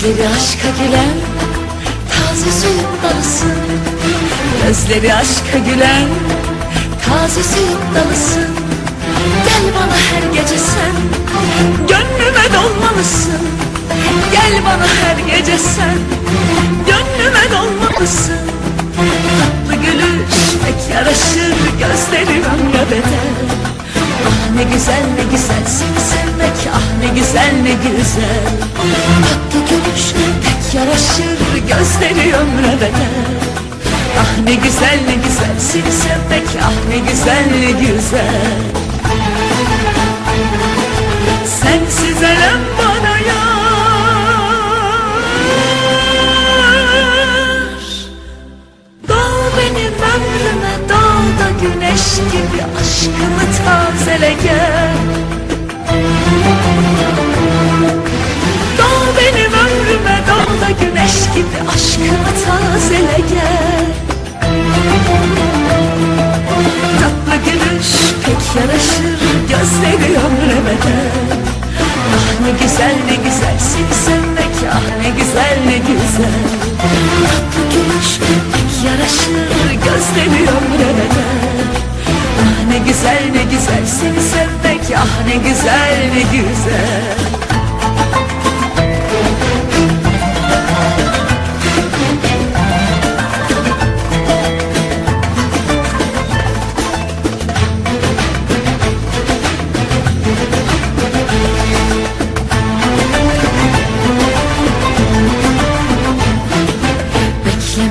Gözleri aşka gülen taze suyun dalısın Gözleri aşka gülen taze suyun dalısın Gel bana her gece sen Gönlüme dolmalısın. Gel bana her gece sen Gönlüme dolmalısın. Tatlı gülüş pek yaraşır Gözleri ömre bedel Ah ne güzel ne güzel seni sevmek Ah ne güzel ne güzel. Tatlı gülüş pek yaraşır Gözleri ömre bedel. Ah ne güzel ne güzel seni sevmek Ah ne güzel ne güzel. Sensiz elem bana yar. Doğ benim ömrüme doğ da güneş gibi Aşkımı tazele gel tazele gel. Tatlı gülüş pek yaraşır Gözleri ömre bedel Ah ne güzel ne güzel seni sevmek Ah ne güzel ne güzel. Tatlı gülüş pek yaraşır Gözleri ömre bedel Ah ne güzel ne güzel seni sevmek Ah ne güzel ne güzel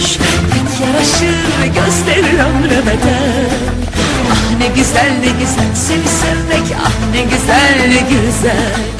Pek yaraşır gözleri ömre bedel. Ah ne güzel ne güzel seni sevmek ah ne güzel ne güzel